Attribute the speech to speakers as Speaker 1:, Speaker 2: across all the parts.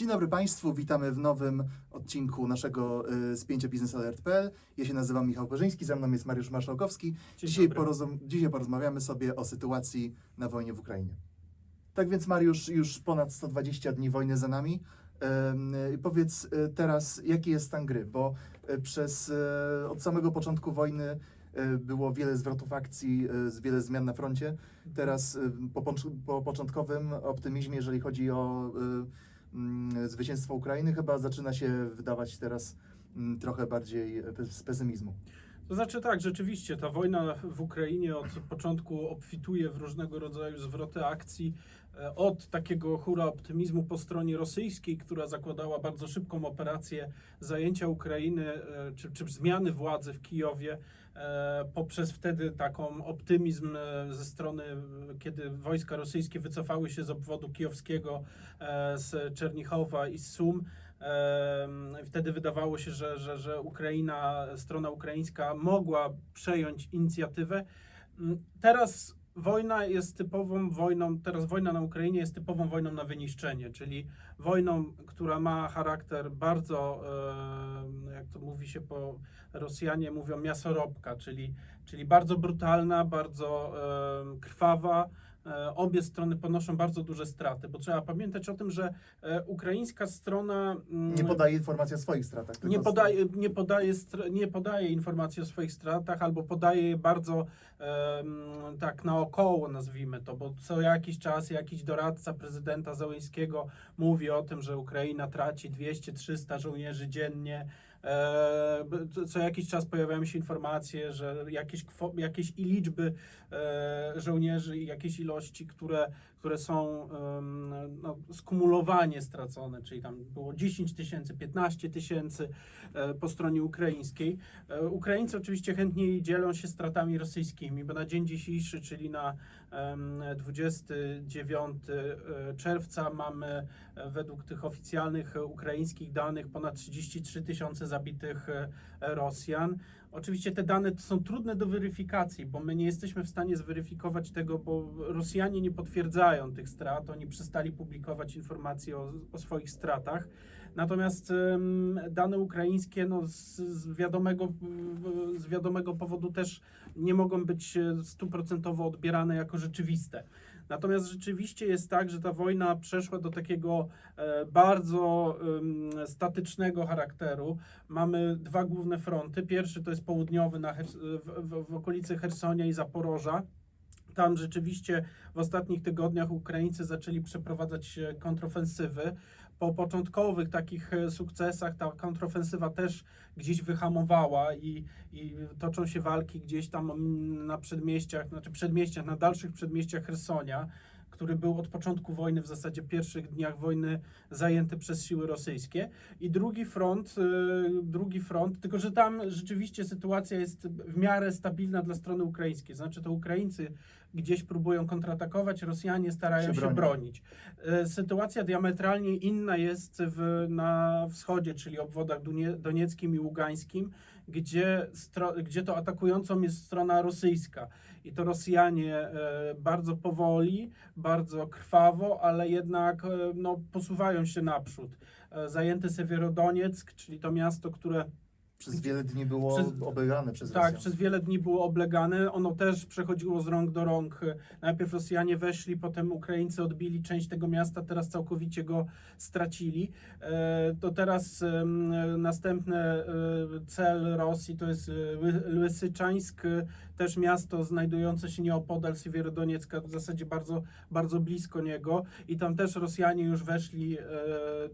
Speaker 1: Dzień dobry Państwu, witamy w nowym odcinku naszego y, spięcia biznesalert.pl. Ja się nazywam Michał Korzyński, ze mną jest Mariusz Marszałkowski. Dzisiaj, porozum- dzisiaj porozmawiamy sobie o sytuacji na wojnie w Ukrainie. Tak więc Mariusz, już ponad 120 dni wojny za nami. Y, powiedz y, teraz, jaki jest stan gry, bo y, przez y, od samego początku wojny y, było wiele zwrotów akcji, y, wiele zmian na froncie. Teraz y, po, po początkowym optymizmie, jeżeli chodzi o mm, zwycięstwo Ukrainy, chyba zaczyna się wydawać teraz mm, trochę bardziej e, z pesymizmu.
Speaker 2: To znaczy tak, rzeczywiście ta wojna w Ukrainie od początku obfituje w różnego rodzaju zwroty akcji. E, Od takiego hura optymizmu po stronie rosyjskiej, która zakładała bardzo szybką operację zajęcia Ukrainy e, czy, czy zmiany władzy w Kijowie, poprzez wtedy taką optymizm e, ze strony, e, kiedy wojska rosyjskie wycofały się z obwodu kijowskiego, e, z Czernichowa i z Sum. Wtedy wydawało się, że, że, że Ukraina, strona ukraińska mogła przejąć inicjatywę. Mm, Teraz wojna jest typową wojną, teraz wojna na Ukrainie jest typową wojną na wyniszczenie, czyli wojną, która ma charakter bardzo, jak to mówi się po Rosjanie mówią, miasorobka, czyli, czyli bardzo brutalna, bardzo krwawa. E, Obie strony ponoszą bardzo duże straty, bo trzeba pamiętać o tym, że e, ukraińska strona mm,
Speaker 1: Nie podaje informacji o swoich stratach.
Speaker 2: nie podaje, nie, podaje, nie podaje informacji o swoich stratach, albo podaje je bardzo tak naokoło, nazwijmy to, bo co jakiś czas jakiś doradca prezydenta Załęskiego mówi o tym, że Ukraina traci 200-300 żołnierzy dziennie. E, co- jakiś czas pojawiają się informacje, że jakieś, jakieś i liczby e, żołnierzy i jakieś ilości, które, które są no, skumulowanie stracone, czyli tam było 10 tysięcy, 15 tysięcy e, po stronie ukraińskiej. Ukraińcy oczywiście chętniej dzielą się stratami rosyjskimi, bo na dzień dzisiejszy, czyli na 29 e, czerwca mamy e, według tych oficjalnych ukraińskich danych ponad 33 tysiące zabitych e, Rosjan. Oczywiście te dane są trudne do weryfikacji, bo my nie jesteśmy w stanie zweryfikować tego, bo Rosjanie nie potwierdzają tych strat, oni przestali publikować informacje o, o swoich stratach. Natomiast em, dane ukraińskie no, z, z, wiadomego, z wiadomego powodu też nie mogą być e, stuprocentowo odbierane jako rzeczywiste. Natomiast rzeczywiście jest tak, że ta wojna przeszła do takiego e, bardzo statycznego charakteru. Mamy dwa główne fronty. Pierwszy to jest południowy na w, w, w okolicy Hersonia i Zaporoża. Tam rzeczywiście w ostatnich tygodniach Ukraińcy zaczęli przeprowadzać kontrofensywy. Po początkowych takich e, sukcesach ta kontrofensywa też gdzieś wyhamowała i, i toczą się walki gdzieś tam mm, na przedmieściach, znaczy przedmieściach, na dalszych przedmieściach Hersonia, który był od początku wojny, w zasadzie pierwszych dniach wojny zajęty przez siły rosyjskie. I drugi front, y, drugi front, tylko że tam rzeczywiście sytuacja jest w miarę stabilna dla strony ukraińskiej. Znaczy to Ukraińcy gdzieś próbują kontratakować, Rosjanie starają
Speaker 1: Się
Speaker 2: się, bronić. Y, Sytuacja diametralnie inna jest w, na wschodzie, czyli obwodach donieckim i ługańskim, gdzie, gdzie to atakującą jest strona rosyjska. I to Rosjanie e, bardzo powoli, bardzo krwawo, ale jednak e, no, posuwają się naprzód. E, Zajęty Sewierodonieck, czyli to miasto, które
Speaker 1: Przez wiele dni było
Speaker 2: Przez-
Speaker 1: oblegane przez
Speaker 2: tak,
Speaker 1: Rosjan.
Speaker 2: przez wiele dni było oblegane. Ono też przechodziło z rąk do rąk. Najpierw Rosjanie weszli, potem Ukraińcy odbili część tego miasta, teraz całkowicie go stracili. To teraz następny cel Rosji to jest Ły- Lysyczańsk, e, też miasto znajdujące się nieopodal Siewierodoniecka, w zasadzie bardzo, bardzo blisko niego. I tam też Rosjanie już weszli e,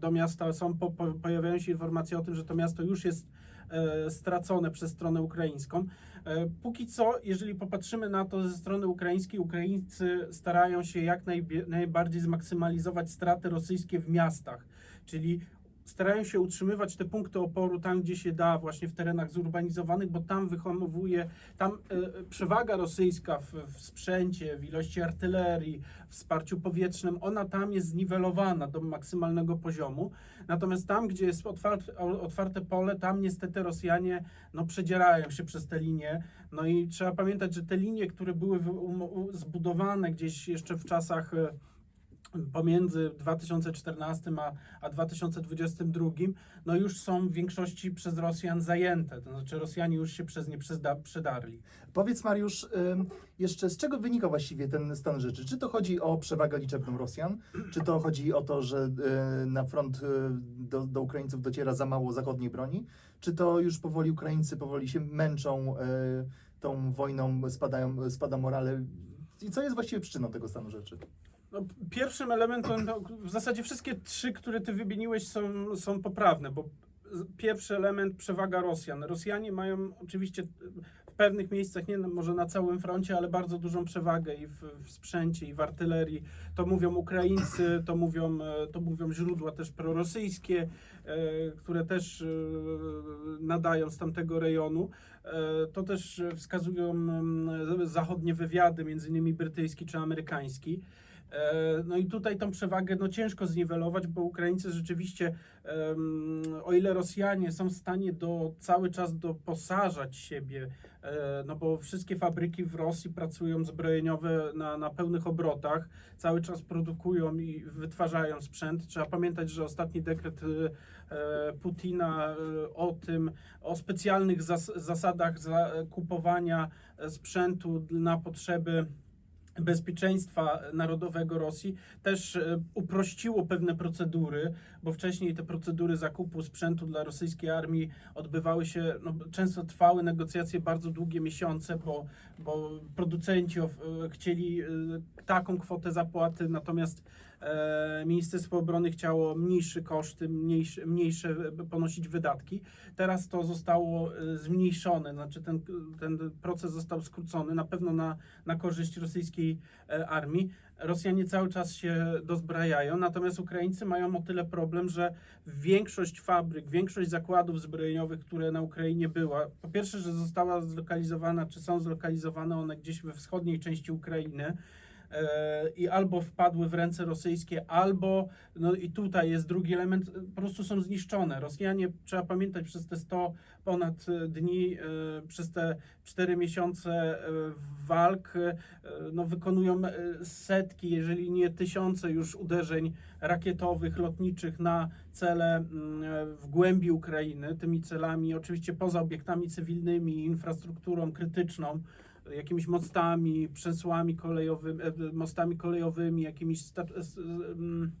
Speaker 2: do miasta. Są, po, po, pojawiają się informacje o tym, że to miasto już jest e, stracone przez stronę ukraińską. E, Póki co, jeżeli popatrzymy na to ze strony ukraińskiej, Ukraińcy starają się jak najbardziej zmaksymalizować straty rosyjskie w miastach, czyli starają się utrzymywać te punkty oporu tam, gdzie się da, właśnie w terenach zurbanizowanych, bo tam wyhamowuje, tam e, przewaga rosyjska w, w sprzęcie, w ilości artylerii, w wsparciu powietrznym, ona tam jest zniwelowana do maksymalnego poziomu. Natomiast tam, gdzie jest otwarte, otwarte pole, tam niestety Rosjanie no, przedzierają się przez te linie. No i trzeba pamiętać, że te linie, które były zbudowane gdzieś jeszcze w czasach e, pomiędzy 2014 a, a 2022, no już są w większości przez Rosjan zajęte. To znaczy Rosjanie już się przez nie przyda, przydarli.
Speaker 1: Powiedz Mariusz, jeszcze z czego wynika właściwie ten stan rzeczy? Czy to chodzi o przewagę liczebną Rosjan? Czy to chodzi o to, że y, na front y, do, do Ukraińców dociera za mało zachodniej broni? Czy to już powoli Ukraińcy powoli się męczą y, tą wojną, spadają, spada morale? I co jest właściwie przyczyną tego stanu rzeczy?
Speaker 2: No, pierwszym elementem, no, w zasadzie wszystkie trzy, które ty wymieniłeś są, są poprawne, bo pierwszy element przewaga Rosjan. Rosjanie mają oczywiście w pewnych miejscach, nie na- może na całym froncie, ale bardzo dużą przewagę i w, w sprzęcie, i w artylerii. To mówią Ukraińcy, to mówią, e, to mówią źródła też prorosyjskie, e, które też e, nadają z tamtego rejonu. To też wskazują mm, zachodnie wywiady, między innymi brytyjski czy amerykański. E, No i tutaj tą przewagę no, ciężko zniwelować, bo Ukraińcy rzeczywiście, o ile Rosjanie są w stanie do, cały czas doposażać siebie, e, no bo wszystkie fabryki w Rosji pracują zbrojeniowe na, na pełnych obrotach, cały czas produkują i wytwarzają sprzęt. Trzeba pamiętać, że ostatni dekret e, Putina o tym, o specjalnych zas zasadach za kupowania sprzętu na potrzeby bezpieczeństwa narodowego Rosji też e, uprościło pewne procedury, bo wcześniej te procedury zakupu sprzętu dla rosyjskiej armii odbywały się, no, często trwały negocjacje bardzo długie miesiące, bo, bo producenci e, chcieli e, taką kwotę zapłaty, natomiast Ministerstwo Obrony chciało mniejsze koszty, mniejsze, mniejsze e, ponosić wydatki. Teraz to zostało e, zmniejszone, znaczy ten, ten proces został skrócony, na pewno na, na korzyść rosyjskiej e, armii. Rosjanie cały czas się dozbrajają, natomiast Ukraińcy mają o tyle problem, że większość fabryk, większość zakładów zbrojeniowych, które na Ukrainie była, po pierwsze, że została zlokalizowana, czy są zlokalizowane one gdzieś we wschodniej części Ukrainy, e, i albo wpadły w ręce rosyjskie, albo, no i tutaj jest drugi element, po prostu są zniszczone. Rosjanie, trzeba pamiętać, przez te 100 ponad e, dni, e, przez te 4 miesiące e, walk, no wykonują setki, jeżeli nie tysiące już uderzeń rakietowych, lotniczych na cele mm, w głębi Ukrainy. Tymi celami, oczywiście poza obiektami cywilnymi, infrastrukturą krytyczną, jakimiś mostami, przesłami kolejowymi, e, mostami kolejowymi, jakimiś mm,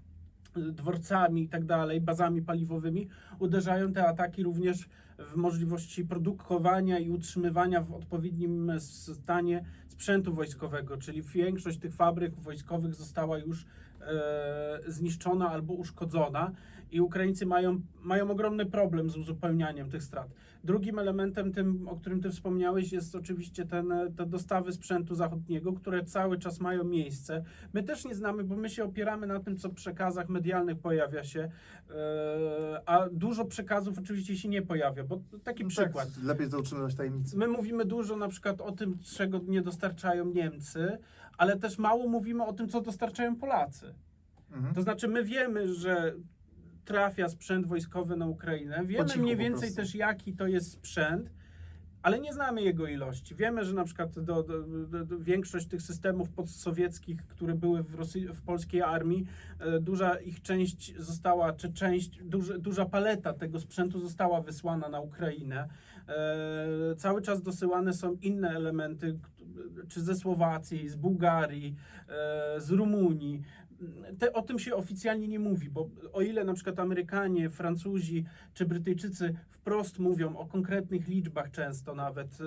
Speaker 2: dworcami i tak dalej, bazami paliwowymi, uderzają te ataki również w możliwości produkowania i utrzymywania w odpowiednim stanie sprzętu wojskowego, czyli większość tych fabryk wojskowych została już zniszczona albo uszkodzona i Ukraińcy mają, mają ogromny problem z uzupełnianiem tych strat. Drugim elementem, tym, o którym ty wspomniałeś, jest oczywiście ten, e, te dostawy sprzętu zachodniego, które cały czas mają miejsce. My też nie znamy, bo my się opieramy na tym, co w przekazach medialnych pojawia się, e, a dużo przekazów oczywiście się nie pojawia, bo taki przykład.
Speaker 1: Tak, lepiej to utrzymywać tajemnicy.
Speaker 2: My mówimy dużo na przykład o tym, czego nie dostarczają Niemcy, ale też mało mówimy o tym, co dostarczają Polacy.
Speaker 1: Mhm.
Speaker 2: To znaczy, my wiemy, że trafia sprzęt wojskowy na Ukrainę. Wiemy
Speaker 1: cichu
Speaker 2: mniej więcej też, jaki to jest sprzęt, ale nie znamy jego ilości. Wiemy, że na przykład do, do, do, do większość tych systemów postsowieckich, które były w, Rosji, w polskiej armii, e, duża ich część została, czy część, duży, duża paleta tego sprzętu została wysłana na Ukrainę. E, cały czas dosyłane są inne elementy, czy ze Słowacji, z Bułgarii, e, z Rumunii. Te, o tym się oficjalnie nie mówi, bo o ile na przykład Amerykanie, Francuzi czy Brytyjczycy wprost mówią o konkretnych liczbach często nawet e,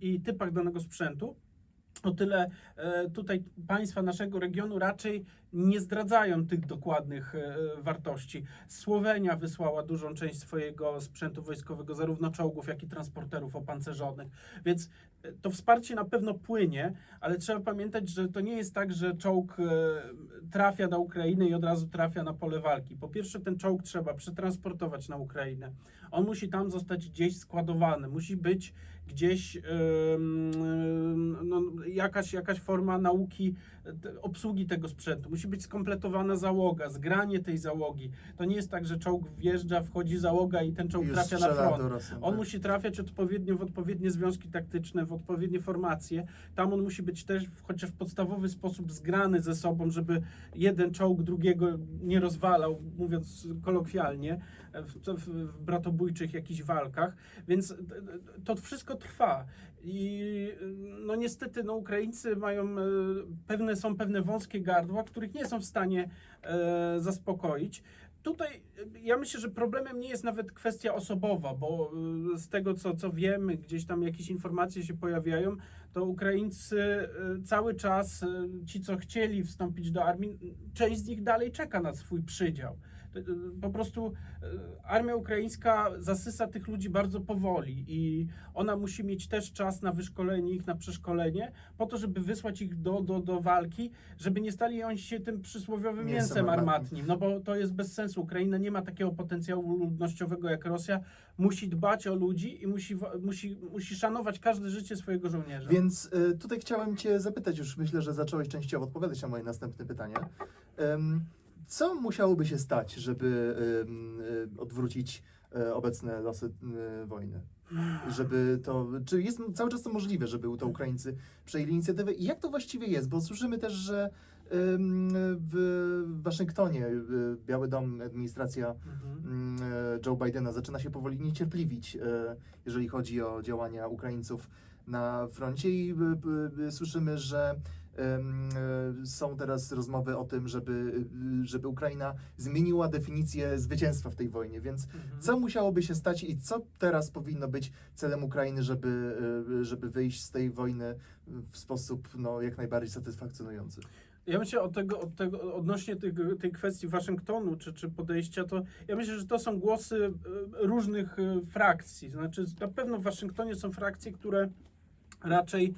Speaker 2: i typach danego sprzętu, o tyle e, tutaj państwa naszego regionu raczej nie zdradzają tych dokładnych e, wartości. Słowenia wysłała dużą część swojego sprzętu wojskowego, zarówno czołgów, jak i transporterów opancerzonych. Więc e, to wsparcie na pewno płynie, ale trzeba pamiętać, że to nie jest tak, że czołg trafia na Ukrainę i od razu trafia na pole walki. Po pierwsze, ten czołg trzeba przetransportować na Ukrainę. On musi tam zostać gdzieś składowany, musi być gdzieś no, jakaś, jakaś forma nauki, obsługi tego sprzętu. Musi być skompletowana załoga, zgranie tej załogi. To nie jest tak, że czołg wjeżdża, wchodzi załoga i ten czołg
Speaker 1: Już
Speaker 2: trafia na front.
Speaker 1: do Rosjan,
Speaker 2: On
Speaker 1: tak.
Speaker 2: musi trafiać odpowiednio w odpowiednie związki taktyczne, w odpowiednie formacje. Tam on musi być też w chociaż w podstawowy sposób zgrany ze sobą, żeby jeden czołg drugiego nie rozwalał, mówiąc kolokwialnie, w, w, w bratobójczych jakichś walkach. Więc to wszystko trwa. I no niestety no, Ukraińcy mają e, pewne, są pewne wąskie gardła, których nie są w stanie e, zaspokoić. Tutaj e, ja myślę, że problemem nie jest nawet kwestia osobowa, bo z tego co, co wiemy, gdzieś tam jakieś informacje się pojawiają, to Ukraińcy e, cały czas, e, ci co chcieli wstąpić do armii, część z nich dalej czeka na swój przydział. E, Po prostu armia ukraińska zasysa tych ludzi bardzo powoli i ona musi mieć też czas na wyszkolenie ich, na przeszkolenie, po to, żeby wysłać ich do, do, do walki, żeby nie stali oni się tym przysłowiowym
Speaker 1: Mięsem armatnim,
Speaker 2: no bo to jest bez sensu. Ukraina nie ma takiego potencjału ludnościowego jak Rosja. Musi dbać o ludzi i musi, musi, musi szanować każde życie swojego żołnierza.
Speaker 1: Więc y, tutaj chciałem Cię zapytać, już myślę, że zacząłeś częściowo odpowiadać na moje następne pytanie. Ym, co musiałoby się stać, żeby y, odwrócić y, obecne losy y, wojny? Żeby to, czy jest cały czas to możliwe, żeby to Ukraińcy przejęli inicjatywę? I jak to właściwie jest? Bo słyszymy też, że w Waszyngtonie y, Biały Dom, administracja
Speaker 2: Mhm.
Speaker 1: e, Joe Bidena zaczyna się powoli niecierpliwić, e, jeżeli chodzi o działania Ukraińców na froncie i słyszymy, że są teraz rozmowy o tym, żeby, żeby Ukraina zmieniła definicję zwycięstwa w tej wojnie, więc
Speaker 2: Mhm.
Speaker 1: co musiałoby się stać i co teraz powinno być celem Ukrainy, żeby, żeby wyjść z tej wojny w sposób no, jak najbardziej satysfakcjonujący?
Speaker 2: Ja myślę od tego, od tego odnośnie tych, tej kwestii Waszyngtonu czy, czy podejścia, to ja myślę, że to są głosy e, różnych e, frakcji. Znaczy, na pewno w Waszyngtonie są frakcje, które raczej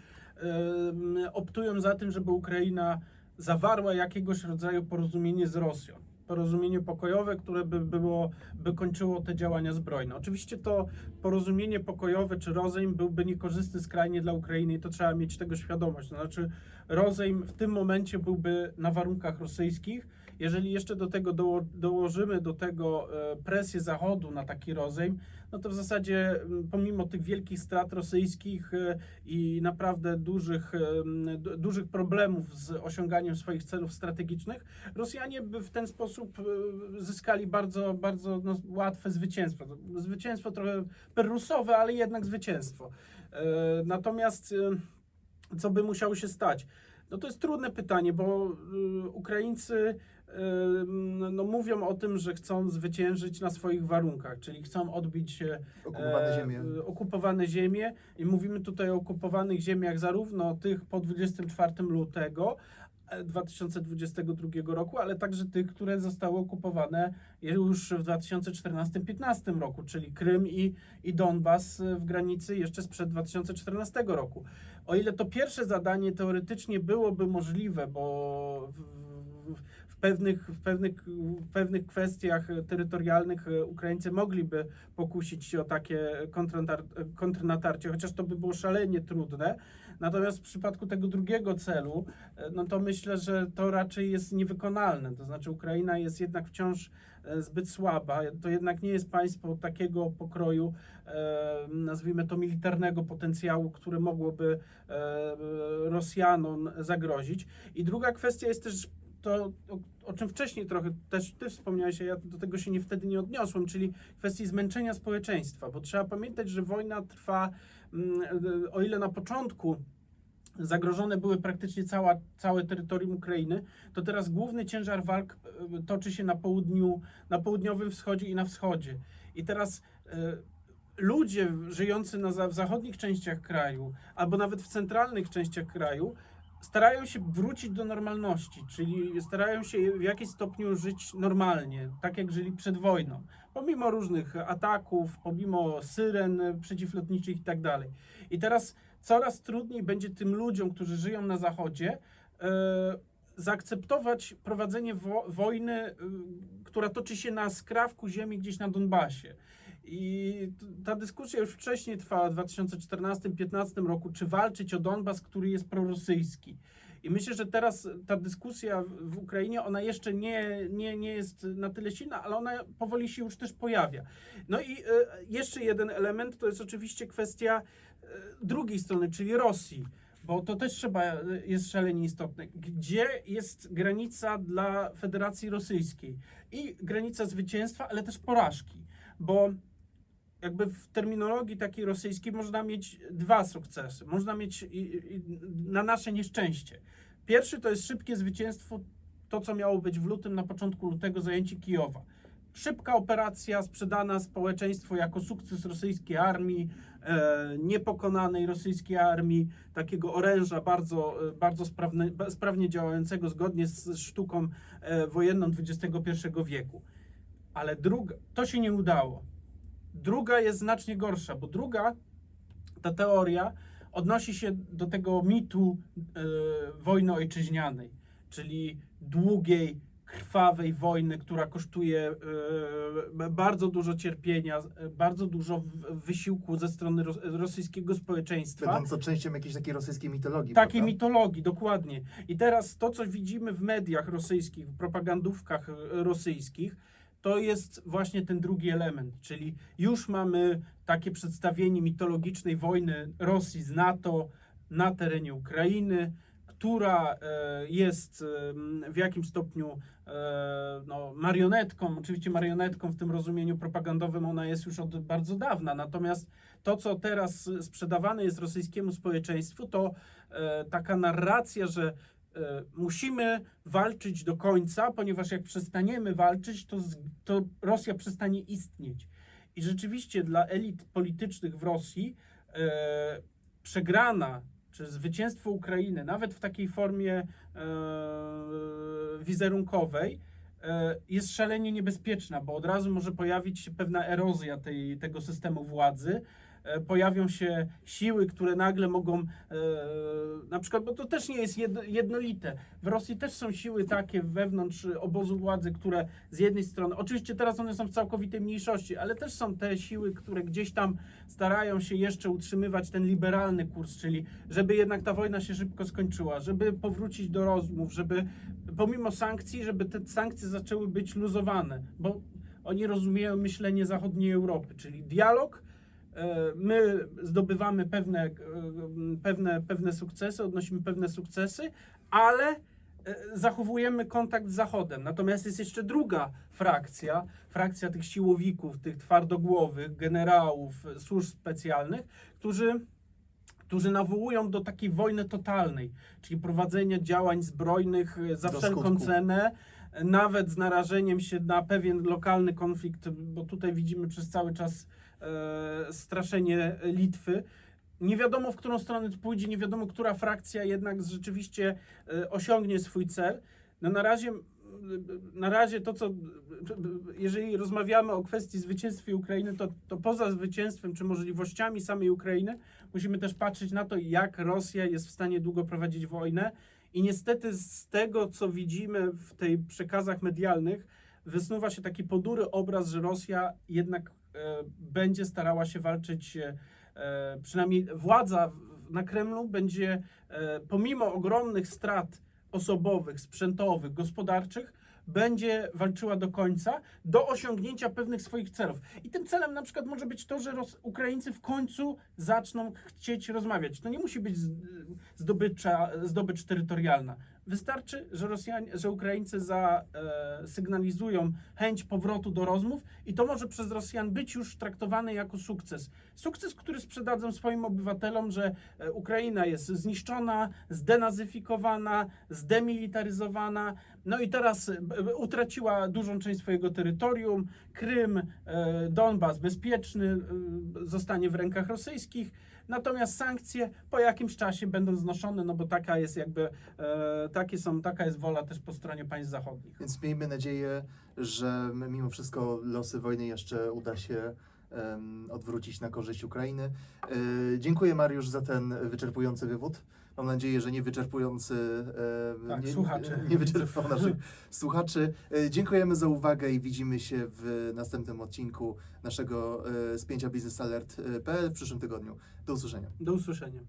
Speaker 2: optują za tym, żeby Ukraina zawarła jakiegoś rodzaju porozumienie z Rosją. Porozumienie pokojowe, które by było, by kończyło te działania zbrojne. Oczywiście to porozumienie pokojowe czy rozejm byłby niekorzystny skrajnie dla Ukrainy i to trzeba mieć tego świadomość. To znaczy, rozejm w tym momencie byłby na warunkach rosyjskich. Jeżeli jeszcze do tego doło, dołożymy do tego e, presję Zachodu na taki rozejm, no to w zasadzie pomimo tych wielkich strat rosyjskich e, i naprawdę dużych, e, dużych problemów z osiąganiem swoich celów strategicznych, Rosjanie by w ten sposób zyskali bardzo, bardzo no, łatwe zwycięstwo. Zwycięstwo trochę perrusowe, ale jednak zwycięstwo. Natomiast co by musiało się stać? No to jest trudne pytanie, bo y, Ukraińcy no, mówią o tym, że chcą zwyciężyć na swoich warunkach, czyli chcą odbić e,
Speaker 1: Okupowane
Speaker 2: e,
Speaker 1: ziemie.
Speaker 2: okupowane ziemie i mówimy tutaj o okupowanych ziemiach zarówno tych po 24 lutego e, 2022 roku, ale także tych, które zostały okupowane już w 2014-15 roku, czyli Krym i, i Donbas e, w granicy jeszcze sprzed 2014 roku. O ile to pierwsze zadanie teoretycznie byłoby możliwe, bo w, pewnych, w, pewnych, w pewnych kwestiach terytorialnych e, Ukraińcy mogliby pokusić się o takie kontrnatar- kontrnatarcie, chociaż to by było szalenie trudne. Natomiast w przypadku tego drugiego celu, e, no to myślę, że to raczej jest niewykonalne. To znaczy Ukraina jest jednak wciąż e, zbyt słaba. To jednak nie jest państwo takiego pokroju, e, nazwijmy to militarnego potencjału, które mogłoby e, Rosjanom zagrozić. I druga kwestia jest też to, o, o czym wcześniej trochę też ty wspomniałeś, a ja do tego się nie, wtedy nie odniosłem, czyli kwestii zmęczenia społeczeństwa, bo trzeba pamiętać, że wojna trwa, mm, e, o ile na początku zagrożone były praktycznie cała, całe terytorium Ukrainy, to teraz główny ciężar walk e, toczy się na południu, na południowym wschodzie i na wschodzie. I teraz e, ludzie żyjący na, w zachodnich częściach kraju, albo nawet w centralnych częściach kraju, starają się wrócić do normalności, czyli starają się w jakimś stopniu żyć normalnie, tak jak żyli przed wojną, pomimo różnych ataków, pomimo syren przeciwlotniczych i tak dalej. I teraz coraz trudniej będzie tym ludziom, którzy żyją na zachodzie, e, zaakceptować prowadzenie wo- wojny, y, która toczy się na skrawku ziemi gdzieś na Donbasie. I ta dyskusja już wcześniej trwała w 2014-2015 roku, czy walczyć o Donbas, który jest prorosyjski. I myślę, że teraz ta dyskusja w- w Ukrainie, ona jeszcze nie, nie, nie jest na tyle silna, ale ona powoli się już też pojawia. No i e, jeszcze jeden element to jest oczywiście kwestia e, drugiej strony, czyli Rosji. Bo to też trzeba, e, jest szalenie istotne. Gdzie jest granica dla Federacji Rosyjskiej? I granica zwycięstwa, ale też porażki. Bo jakby w terminologii takiej rosyjskiej można mieć dwa sukcesy. Można mieć i, i, na nasze nieszczęście. Pierwszy to jest szybkie zwycięstwo, to co miało być w lutym, na początku lutego zajęcie Kijowa. Szybka operacja sprzedana społeczeństwu jako sukces rosyjskiej armii, e, niepokonanej rosyjskiej armii, takiego oręża bardzo, e, bardzo sprawne, sprawnie działającego zgodnie z sztuką e, wojenną XXI wieku. Ale druga, to się nie udało. Druga jest znacznie gorsza, bo druga, ta teoria odnosi się do tego mitu e, wojny ojczyźnianej, czyli długiej, krwawej wojny, która kosztuje e, bardzo dużo cierpienia, e, bardzo dużo wysiłku ze strony ros, rosyjskiego społeczeństwa.
Speaker 1: Będąco częścią jakiejś takiej rosyjskiej mitologii.
Speaker 2: Takiej
Speaker 1: prawda?
Speaker 2: mitologii, dokładnie. I teraz to, co widzimy w mediach rosyjskich, w propagandówkach rosyjskich, to jest właśnie ten drugi element, czyli już mamy takie przedstawienie mitologicznej wojny Rosji z NATO na terenie Ukrainy, która e, jest w jakimś stopniu e, no, marionetką, oczywiście marionetką w tym rozumieniu propagandowym, ona jest już od bardzo dawna, natomiast to, co teraz sprzedawane jest rosyjskiemu społeczeństwu, to e, taka narracja, że musimy walczyć do końca, ponieważ jak przestaniemy walczyć, to, to Rosja przestanie istnieć. I rzeczywiście dla elit politycznych w Rosji e, przegrana czy zwycięstwo Ukrainy, nawet w takiej formie e, wizerunkowej, e, jest szalenie niebezpieczna, bo od razu może pojawić się pewna erozja tej, tego systemu władzy. E, Pojawią się siły, które nagle mogą, e, na przykład, bo to też nie jest jedno, jednolite. W Rosji też są siły takie wewnątrz obozu władzy, które z jednej strony, oczywiście teraz one są w całkowitej mniejszości, ale też są te siły, które gdzieś tam starają się jeszcze utrzymywać ten liberalny kurs, czyli żeby jednak ta wojna się szybko skończyła, żeby powrócić do rozmów, żeby pomimo sankcji, żeby te sankcje zaczęły być luzowane, bo oni rozumieją myślenie zachodniej Europy, czyli dialog. E, My zdobywamy pewne, e, pewne, pewne sukcesy, odnosimy pewne sukcesy, ale e, zachowujemy kontakt z Zachodem. Natomiast jest jeszcze druga frakcja, frakcja tych siłowików, tych twardogłowych, generałów, służb specjalnych, którzy którzy nawołują do takiej wojny totalnej, czyli prowadzenia działań zbrojnych za
Speaker 1: Do
Speaker 2: wszelką
Speaker 1: skutku.
Speaker 2: cenę, nawet z narażeniem się na pewien lokalny konflikt, bo tutaj widzimy przez cały czas e, straszenie Litwy. Nie wiadomo, w którą stronę to pójdzie, nie wiadomo, która frakcja jednak rzeczywiście e, osiągnie swój cel. No na razie, na razie to, co, jeżeli rozmawiamy o kwestii zwycięstwa Ukrainy, to, to poza zwycięstwem czy możliwościami samej Ukrainy, musimy też patrzeć na to, jak Rosja jest w stanie długo prowadzić wojnę. I niestety z tego, co widzimy w tej przekazach medialnych, wysnuwa się taki ponury obraz, że Rosja jednak e, będzie starała się walczyć, e, przynajmniej władza na Kremlu będzie, e, pomimo ogromnych strat osobowych, sprzętowych, gospodarczych, będzie walczyła do końca, do osiągnięcia pewnych swoich celów. I tym celem na przykład może być to, że Ros- Ukraińcy w końcu zaczną chcieć rozmawiać. To nie musi być z- zdobycza, zdobycz terytorialna. Wystarczy, że Rosjanie, że Ukraińcy zasygnalizują chęć powrotu do rozmów i to może przez Rosjan być już traktowane jako sukces. Sukces, który sprzedadzą swoim obywatelom, że e, Ukraina jest zniszczona, zdenazyfikowana, zdemilitaryzowana, no i teraz e, utraciła dużą część swojego terytorium. Krym, e, Donbas bezpieczny, e, zostanie w rękach rosyjskich. Natomiast sankcje po jakimś czasie będą znoszone, no bo taka jest jakby, e, takie są, taka jest wola też po stronie państw zachodnich.
Speaker 1: Więc miejmy nadzieję, że mimo wszystko losy wojny jeszcze uda się em, odwrócić na korzyść Ukrainy. E, dziękuję Mariusz za ten wyczerpujący wywód. Mam nadzieję, że nie wyczerpujący, e,
Speaker 2: Tak,
Speaker 1: nie,
Speaker 2: słuchaczy.
Speaker 1: nie wyczerpał naszych słuchaczy. E, dziękujemy za uwagę i widzimy się w następnym odcinku naszego e, spięcia Business Alert.pl w przyszłym tygodniu. Do usłyszenia.
Speaker 2: Do usłyszenia.